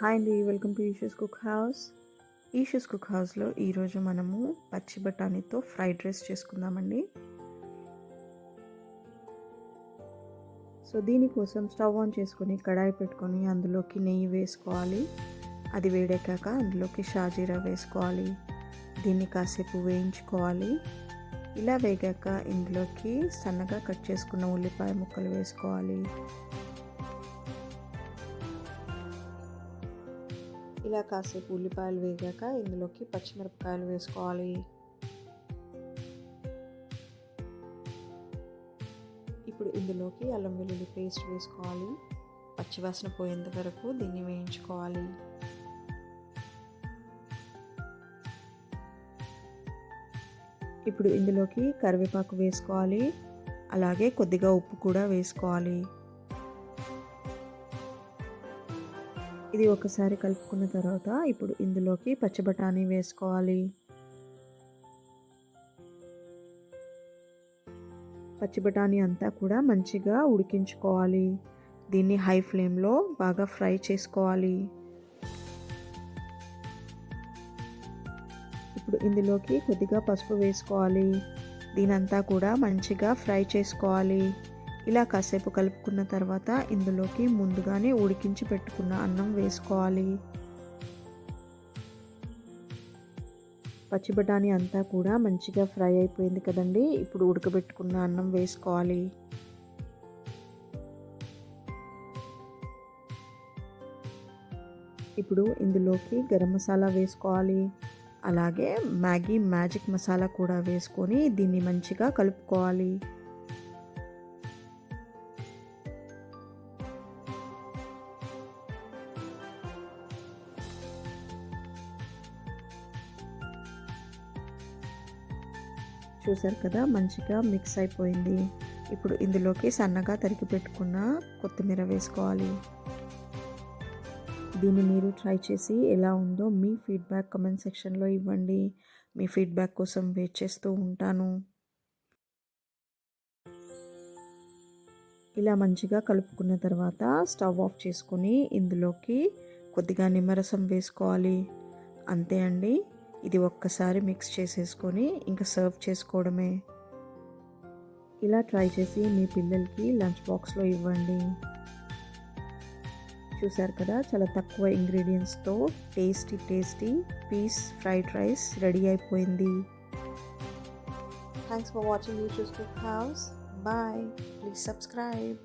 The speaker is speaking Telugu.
హాయ్ అండి welcome to Eeshu's cook house Eeshu's cook హౌస్లో ఈరోజు మనము పచ్చి బఠానీతో ఫ్రైడ్ రైస్ చేసుకుందామండి. సో దీనికోసం స్టవ్ ఆన్ చేసుకొని కడాయి పెట్టుకొని అందులోకి నెయ్యి వేసుకోవాలి. అది వేడెక్కాక అందులోకి షాజీరా వేసుకోవాలి. దీన్ని కాసేపు వేయించుకోవాలి. ఇలా వేగాక ఇందులోకి సన్నగా కట్ చేసుకున్న ఉల్లిపాయ ముక్కలు వేసుకోవాలి. ఇలా కాసేపు ఉల్లిపాయలు వేగాక ఇందులోకి పచ్చిమిరపకాయలు వేసుకోవాలి. ఇప్పుడు ఇందులోకి అల్లం వెల్లుల్లి పేస్ట్ వేసుకోవాలి. పచ్చివాసన పోయేంత వరకు దీన్ని వేయించుకోవాలి. ఇప్పుడు ఇందులోకి కరివేపాకు వేసుకోవాలి. అలాగే కొద్దిగా ఉప్పు కూడా వేసుకోవాలి. ఇది ఒకసారి కలుపుకున్న తర్వాత ఇప్పుడు ఇందులోకి పచ్చి బఠానీ వేసుకోవాలి. పచ్చి బఠానీ అంతా కూడా మంచిగా ఉడికించుకోవాలి. దీన్ని హై ఫ్లేమ్లో బాగా ఫ్రై చేసుకోవాలి. ఇప్పుడు ఇందులోకి కొద్దిగా పసుపు వేసుకోవాలి. దీనంతా కూడా మంచిగా ఫ్రై చేసుకోవాలి. ఇలా కాసేపు కలుపుకున్న తర్వాత ఇందులోకి ముందుగానే ఉడికించి పెట్టుకున్న అన్నం వేసుకోవాలి. పచ్చి బఠానీ అంతా కూడా మంచిగా ఫ్రై అయిపోయింది కదండి. ఇప్పుడు ఉడకబెట్టుకున్న అన్నం వేసుకోవాలి. ఇప్పుడు ఇందులోకి గరం మసాలా వేసుకోవాలి. అలాగే మ్యాగీ మ్యాజిక్ మసాలా కూడా వేసుకొని దీన్ని మంచిగా కలుపుకోవాలి. చూసారు కదా మంచిగా మిక్స్ అయిపోయింది. ఇప్పుడు ఇందులోకి సన్నగా తరిగి పెట్టుకున్న కొత్తిమీర వేసుకోవాలి. దీన్ని మీరు ట్రై చేసి ఎలా ఉందో మీ ఫీడ్బ్యాక్ కమెంట్ సెక్షన్లో ఇవ్వండి. మీ ఫీడ్బ్యాక్ కోసం వెయిట్ చేస్తూ ఉంటాను. ఇలా మంచిగా కలుపుకున్న తర్వాత స్టవ్ ఆఫ్ చేసుకొని ఇందులోకి కొద్దిగా నిమ్మరసం వేసుకోవాలి. అంతే అండి. ఇది ఒక్కసారి మిక్స్ చేసేసుకొని ఇంకా సర్వ్ చేసుకోవడమే. ఇలా ట్రై చేసి మీ పిల్లలకి లంచ్ బాక్స్లో ఇవ్వండి. చూసారు కదా చాలా తక్కువ ఇంగ్రీడియంట్స్తో tasty tasty peas fried rice ready అయిపోయింది. థ్యాంక్స్ ఫర్ వాచింగ్ యూ చూస్ హౌస్ బాయ్ ప్లీజ్ సబ్స్క్రైబ్